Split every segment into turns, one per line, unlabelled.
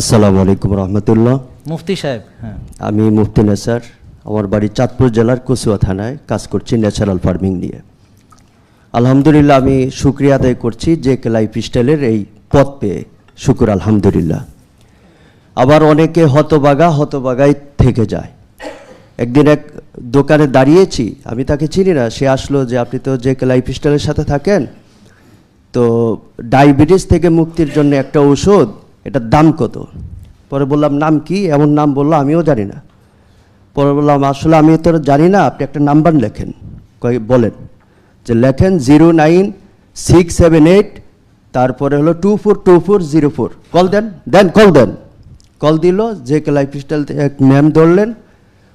আসসালামু আলাইকুম রহমতুল্লাহ।
মুফতি সাহেব হ্যাঁ।
আমি মুফতি নেসার আমার বাড়ি চাঁদপুর জেলার কচুয়া থানায় কাজ করছি ন্যাচারাল ফার্মিং নিয়ে। আলহামদুলিল্লাহ আমি শুক্রিয়া আদায় করছি যে কে লাইফ স্টাইলের এই পথ পেয়ে। শুকুর আলহামদুলিল্লাহ। আবার অনেকে হতবাগা হতবাগাই থেকে যায়। একদিন এক দোকানে দাঁড়িয়েছি আমি তাকে চিনি না সে আসলো যে আপনি তো যে কে লাইফ স্টাইলের সাথে থাকেন তো ডায়াবেটিস থেকে মুক্তির জন্য একটা ওষুধ এটার দাম কত? পরে বললাম, নাম কি? এমন নাম বলল, আমিও জানি না। পরে বললাম, আসলে আমি তো জানি না, আপনি একটা নাম্বার লেখেন। বলেন, যে লেখেন zero nine six seven eight, তারপরে হলো two four two four zero four. Call দেন? দেন, কল দেন। কল দিল, যে কে লাইফ স্টাইল এক ম্যাম ধরলেন,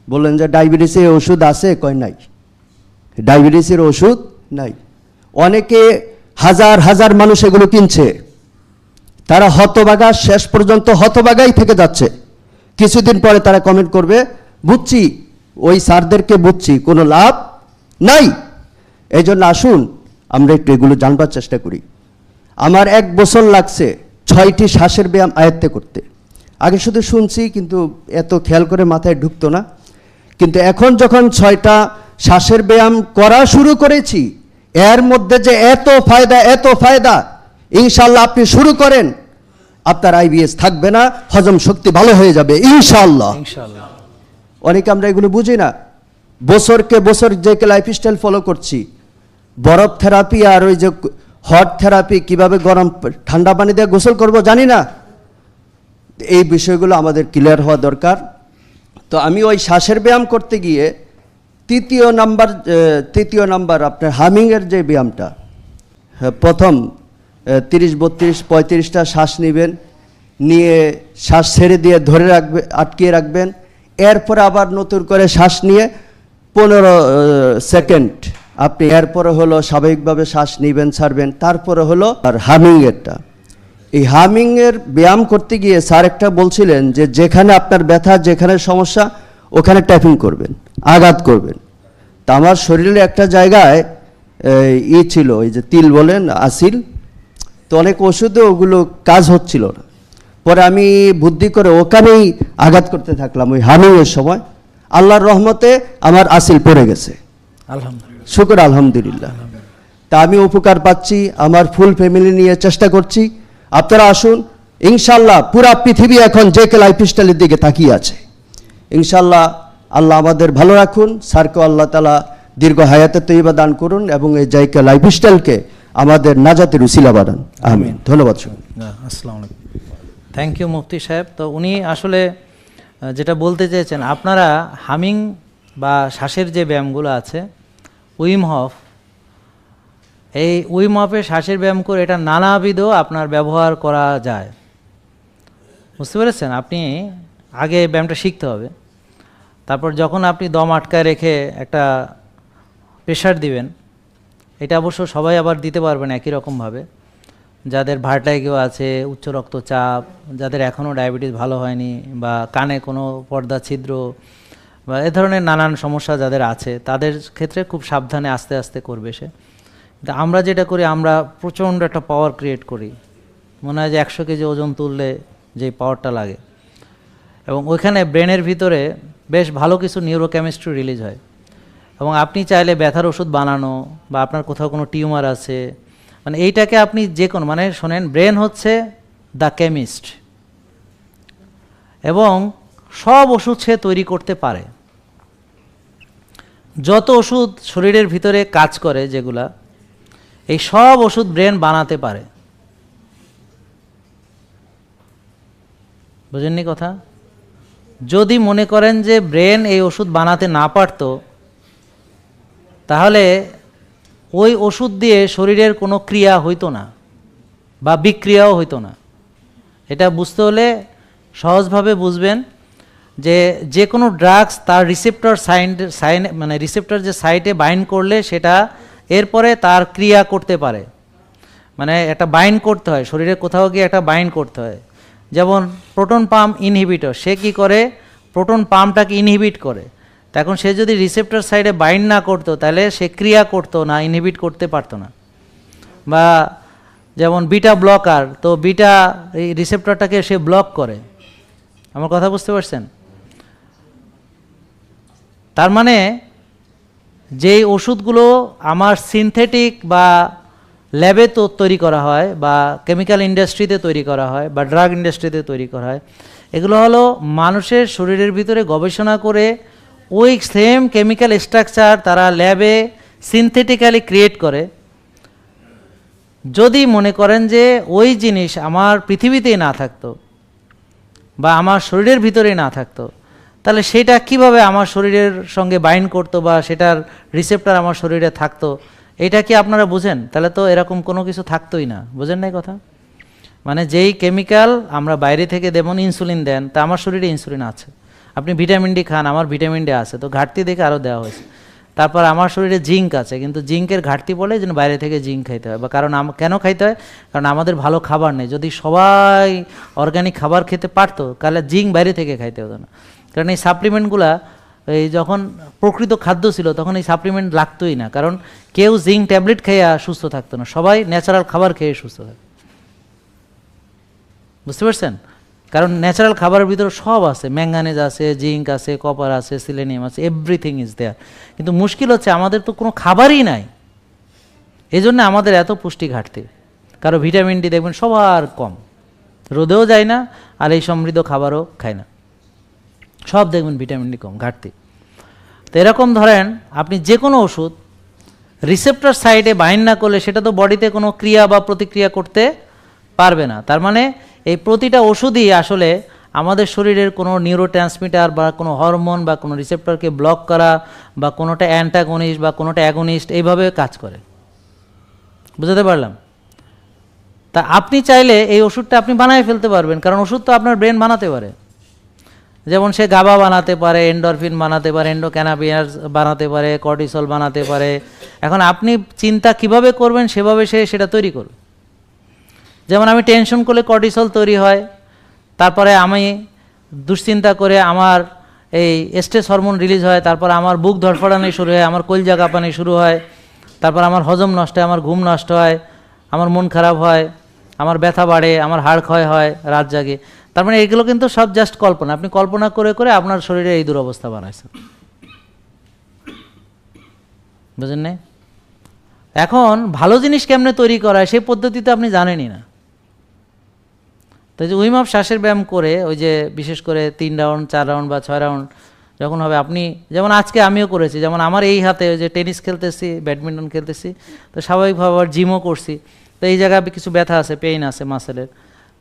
বললেন যে, ডায়াবেটিসের ওষুধ আছে? কয়, নাই। ডায়াবেটিসের ওষুধ নাই। অনেকে হাজার হাজার মানুষ এগুলো কিনছে। তারা হতবাগা, শেষ পর্যন্ত হতবাগাই থেকে যাচ্ছে। কিছুদিন পরে তারা কমেন্ট করবে, বুঝছি, ওই স্যারদেরকে বুঝছি, কোনো লাভ নাই। এই জন্য আসুন, আমরা একটু এগুলো জানবার চেষ্টা করি। আমার এক বছর লাগছে ছয়টি শ্বাসের ব্যায়াম আয়ত্তে করতে। আগে শুধু শুনছি, কিন্তু এত খেয়াল করে মাথায় ঢুকতো না। কিন্তু এখন যখন ছয়টা শ্বাসের ব্যায়াম করা শুরু করেছি, এর মধ্যে যে এত ফায়দা এত ফায়দা ইনশাল্লাহ আপনি শুরু করেন। আপনার আইবিএস থাকবে না হজম শক্তি ভালো হয়ে যাবে ইনশাল্লাহ
ইনশাল্লাহ
অনেকে আমরা এগুলো বুঝি না। বছরকে বছর যে লাইফস্টাইল ফলো করছি। বরফ থেরাপি আর ওই যে হট থেরাপি কীভাবে গরম ঠান্ডা পানি দিয়ে গোসল করব জানি না। এই বিষয়গুলো আমাদের ক্লিয়ার হওয়া দরকার। তো আমি ওই শ্বাসের ব্যায়াম করতে গিয়ে তৃতীয় নাম্বার তৃতীয় নাম্বার আপনার হামিংয়ের যে ব্যায়ামটা হ্যাঁ, প্রথম তিরিশ, বত্রিশ, পঁয়ত্রিশটা শ্বাস নেবেন, নিয়ে শ্বাস ছেড়ে দিয়ে ধরে রাখবে, আটকিয়ে রাখবেন। এরপরে আবার নতুন করে শ্বাস নিয়ে পনেরো সেকেন্ড আপনি এরপরে হলো স্বাভাবিকভাবে শ্বাস নেবেন, ছাড়বেন। তারপরে হলো আর হামিংয়েরটা। এই হামিংয়ের ব্যায়াম করতে গিয়ে স্যার একটা বলছিলেন যে যেখানে আপনার ব্যথা, যেখানে সমস্যা, ওখানে ট্যাপিং করবেন, আঘাত করবেন। তা আমার শরীরে একটা জায়গায় ই ছিল ওই যে তিল বলেন, আসিল তো অনেক ওষুধে ওগুলো কাজ হচ্ছিল না। পরে আমি বুদ্ধি করে ওখানেই আঘাত করতে থাকলাম ওই হামিংয়ের সময়। আল্লাহর রহমতে আমার আসিল পড়ে গেছে।
আলহামদুলিল্লাহ।
শুকর আলহামদুলিল্লাহ। তা আমি উপকার পাচ্ছি আমার ফুল ফ্যামিলি নিয়ে চেষ্টা করছি। আপনারা আসুন ইনশাল্লাহ পুরা পৃথিবী এখন যে কে লাইফ স্টাইলের দিকে তাকিয়ে আছে। ইনশাল্লাহ আল্লাহ আমাদের ভালো রাখুন স্যারকে আল্লাহ তালা দীর্ঘ হায়াতে তৈবা দান করুন এবং এই জায়গা লাইফ স্টাইলকে আমাদের নাজাতের উসিলা বানান আমিন। ধন্যবাদ
আসসালামু আলাইকুম। থ্যাংক ইউ মুফতি সাহেব। তো উনি আসলে যেটা বলতে চেয়েছেন আপনারা হামিং বা শ্বাসের যে ব্যায়ামগুলো আছে উইম হফ এই উইম হফে শ্বাসের ব্যায়াম করে এটা নানাবিধ আপনার ব্যবহার করা যায়। বুঝতে পেরেছেন? আপনি আগে ব্যায়ামটা শিখতে হবে। তারপর যখন আপনি দম আটকায় রেখে একটা প্রেশার দিবেন এটা অবশ্য সবাই আবার দিতে পারবেন একই রকমভাবে যাদের ভার্টাইগো আছে, উচ্চ রক্তচাপ, যাদের এখনও ডায়াবেটিস ভালো হয়নি বা কানে কোনো পর্দা ছিদ্র বা এ ধরনের নানান সমস্যা যাদের আছে, তাদের ক্ষেত্রে খুব সাবধানে আস্তে আস্তে করবে সে। কিন্তু আমরা যেটা করি, আমরা প্রচণ্ড একটা পাওয়ার ক্রিয়েট করি। মনে হয় যে একশো কেজি ওজন তুললে যে পাওয়ারটা লাগে। এবং ওইখানে ব্রেনের ভিতরে বেশ ভালো কিছু নিউরোকেমিস্ট্রি রিলিজ হয়। এবং আপনি চাইলে ব্যথার ওষুধ বানানো বা আপনার কোথাও কোনো টিউমার আছে মানে এইটাকে আপনি যে কোনো মানে শোনেন, ব্রেন হচ্ছে দ্য কেমিস্ট। এবং সব ওষুধ সে তৈরি করতে পারে। যত ওষুধ শরীরের ভিতরে কাজ করে যেগুলা, এই সব ওষুধ ব্রেন বানাতে পারে। বুঝেননি কথা? যদি মনে করেন যে ব্রেন এই ওষুধ বানাতে না পারতো তাহলে ওই ওষুধ দিয়ে শরীরের কোনো ক্রিয়া হইতো না বা বিক্রিয়াও হইতো না। এটা বুঝতে হলে সহজভাবে বুঝবেন যে যে কোনো ড্রাগস তার রিসেপ্টর সাইন সাইন মানে রিসেপ্টর যে সাইটে বাইন্ড করলে সেটা এরপরে তার ক্রিয়া করতে পারে। মানে একটা বাইন্ড করতে হয়, শরীরে কোথাও গিয়ে একটা বাইন্ড করতে হয়। যেমন প্রোটন পাম্প ইনহিবিটর সে কি করে? প্রোটন পাম্পটাকে ইনহিবিট করে। তা এখন সে যদি রিসেপ্টর সাইডে বাইন্ড না করতো, তাহলে সে ক্রিয়া করতো না ইনহিবিট করতে পারতো না। বা যেমন বিটা ব্লকার তো বিটা এই রিসেপ্টরটাকে সে ব্লক করে। আমার কথা বুঝতে পারছেন? তার মানে যেই ওষুধগুলো আমার সিনথেটিক বা ল্যাবে তো তৈরি করা হয়, বা কেমিক্যাল ইন্ডাস্ট্রিতে তৈরি করা হয়, বা ড্রাগ ইন্ডাস্ট্রিতে তৈরি করা হয়, এগুলো হলো মানুষের শরীরের ভিতরে গবেষণা করে ওই সেম কেমিক্যাল স্ট্রাকচার তারা ল্যাবে সিনথেটিক্যালি ক্রিয়েট করে। যদি মনে করেন যে ওই জিনিস আমার পৃথিবীতেই না থাকতো বা আমার শরীরের ভিতরেই না থাকতো, তাহলে সেটা কীভাবে আমার শরীরের সঙ্গে বাইন্ড করতো বা সেটার রিসেপ্টার আমার শরীরে থাকতো, এটা কি আপনারা বুঝেন? তাহলে তো এরকম কোনো কিছু থাকতোই না, বুঝেন নাই কথা? মানে যেই কেমিক্যাল আমরা বাইরে থেকে যেমন ইনসুলিন দেন, তা আমার শরীরে ইনসুলিন আছে। আপনি ভিটামিন ডি খান, আমার ভিটামিন ডি আছে, তো ঘাটতি দেখে আরও দেওয়া হয়েছে। তারপর আমার শরীরে জিঙ্ক আছে, কিন্তু জিঙ্কের ঘাটতি বলে যেন বাইরে থেকে জিঙ্ক খাইতে হয়, বা কারণ কেন খাইতে হয়? কারণ আমাদের ভালো খাবার নেই, যদি সবাই অর্গানিক খাবার খেতে পারতো, তাহলে জিঙ্ক বাইরে থেকে খাইতে হতো না। কারণ এই সাপ্লিমেন্টগুলা এই যখন প্রকৃত খাদ্য ছিল, তখন এই সাপ্লিমেন্ট লাগতোই না, কারণ কেউ জিঙ্ক ট্যাবলেট খেয়ে সুস্থ থাকতো না, সবাই ন্যাচারাল খাবার খেয়ে সুস্থ থাকতো বুঝতে পারছেন? কারণ ন্যাচারাল খাবারের ভিতরে সব আছে ম্যাঙ্গানেজ আছে, জিঙ্ক আছে, কপার আছে সিলেনিয়াম আছে এভরিথিং ইজ দেয়ার কিন্তু মুশকিল হচ্ছে আমাদের তো কোনো খাবারই নাই। এই জন্য আমাদের এত পুষ্টি ঘাটতি। কারও ভিটামিন ডি দেখবেন সবার কম। রোদেও যায় না, আর এই সমৃদ্ধ খাবারও খায় না। সব দেখবেন ভিটামিন ডি কম, ঘাটতি। তো এরকম ধরেন, আপনি যে কোনো ওষুধ রিসেপ্টার সাইডে বাইন না করলে সেটা তো বডিতে কোনো ক্রিয়া বা প্রতিক্রিয়া করতে পারবে না। তার মানে এই প্রতিটা ওষুধই আসলে আমাদের শরীরের কোনো নিউরো ট্রান্সমিটার বা কোনো হরমোন বা কোনো রিসেপ্টরকে ব্লক করা বা কোনোটা অ্যান্টাগনিস্ট বা কোনোটা অ্যাগনিস্ট এইভাবে কাজ করে। বুঝতে পারলাম? তা আপনি চাইলে এই ওষুধটা আপনি বানায় ফেলতে পারবেন, কারণ ওষুধ তো আপনার ব্রেন বানাতে পারে। যেমন সে গাবা বানাতে পারে এন্ডরফিন বানাতে পারে এন্ডোক্যানাবিয়াস বানাতে পারে কর্টিসল বানাতে পারে। এখন আপনি চিন্তা কীভাবে করবেন সেভাবে সে সেটা তৈরি করবে। যেমন আমি টেনশন করলে কর্টিসল তৈরি হয়, তারপরে আমি দুশ্চিন্তা করে আমার এই স্ট্রেস হরমোন রিলিজ হয়, তারপর আমার বুক ধরফড়ানি শুরু হয়, আমার কলজা কাঁপানি শুরু হয়, তারপর আমার হজম নষ্ট হয়, আমার ঘুম নষ্ট হয়, আমার মন খারাপ হয়, আমার ব্যথা বাড়ে, আমার হাড় ক্ষয় হয়, রাত জাগে। তার মানে এগুলো কিন্তু সব জাস্ট কল্পনা। আপনি কল্পনা করে করে আপনার শরীরে এই দুরবস্থা বানাইছেন। বুঝেন নাই? এখন ভালো জিনিস কেমনে তৈরি করা হয়, সেই পদ্ধতিতে আপনি জানেনই না। তো যে উইম অফ শ্বাসের ব্যায়াম করে ওই যে বিশেষ করে তিন রাউন্ড চার রাউন্ড বা ছয় রাউন্ড যখন হবে আপনি, যেমন আজকে আমিও করেছি, যেমন আমার এই হাতে ওই যে টেনিস খেলতেছি, ব্যাডমিন্টন খেলতেছি, তো স্বাভাবিকভাবে আবার জিমও করছি, তো এই জায়গায় কিছু ব্যথা আছে পেইন আছে মাসেলের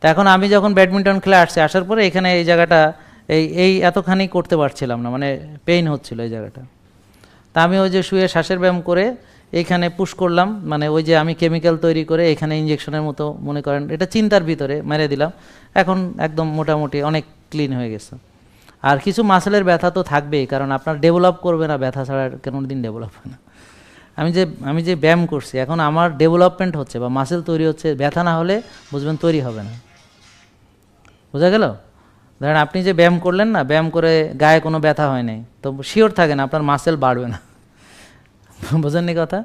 তো এখন আমি যখন ব্যাডমিন্টন খেলে আসছি, আসার পরে এখানে এই জায়গাটা, এই এই এতখানি করতে পারছিলাম না মানে পেইন হচ্ছিল এই জায়গাটা। তা আমি ওই যে শুয়ে শ্বাসের ব্যায়াম করে এইখানে পুশ করলাম মানে ওই যে আমি কেমিক্যাল তৈরি করে এখানে ইঞ্জেকশনের মতো মনে করেন, এটা চিন্তার ভিতরে মেরে দিলাম। এখন একদম মোটামুটি অনেক ক্লিন হয়ে গেছে। আর কিছু মাসেলের ব্যথা তো থাকবেই, কারণ আপনার ডেভেলপ করবে না, ব্যথা ছাড়া কোনো দিন ডেভেলপ হয় না। আমি যে আমি যে ব্যায়াম করছি, এখন আমার ডেভেলপমেন্ট হচ্ছে বা মাসেল তৈরি হচ্ছে, ব্যথা না হলে বুঝবেন তৈরি হবে না। বোঝা গেল? ধরেন আপনি যে ব্যায়াম করলেন না, ব্যায়াম করে গায়ে কোনো ব্যথা হয় নাই, তো শিওর থাকে না আপনার মাসেল বাড়বে না। বোঝেননি কথা?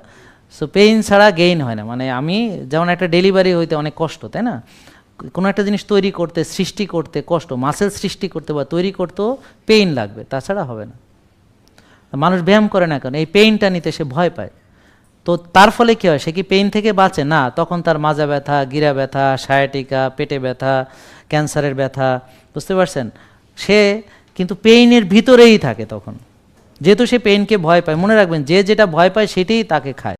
সো পেইন ছাড়া গেইন হয় না। মানে আমি যেমন একটা ডেলিভারি হইতে অনেক কষ্ট, তাই না? কোনো একটা জিনিস তৈরি করতে, সৃষ্টি করতে কষ্ট মাসেল সৃষ্টি করতে বা তৈরি করতেও পেইন লাগবে, তাছাড়া হবে না। মানুষ ব্যায়াম করে না কেন? এই পেইনটা নিতে সে ভয় পায়। তো তার ফলে কী হয়? সে কি পেইন থেকে বাঁচে? না, তখন তার মাজা ব্যথা, গিরা ব্যথা সায়াটিকা পেটে ব্যথা ক্যান্সারের ব্যথা, বুঝতে পারছেন? সে কিন্তু পেইনের ভিতরেই থাকে তখন। যেহেতু সে পেইনকে ভয় পায় মনে রাখবেন যে যেটা ভয় পায় সেটাই তাকে খায়।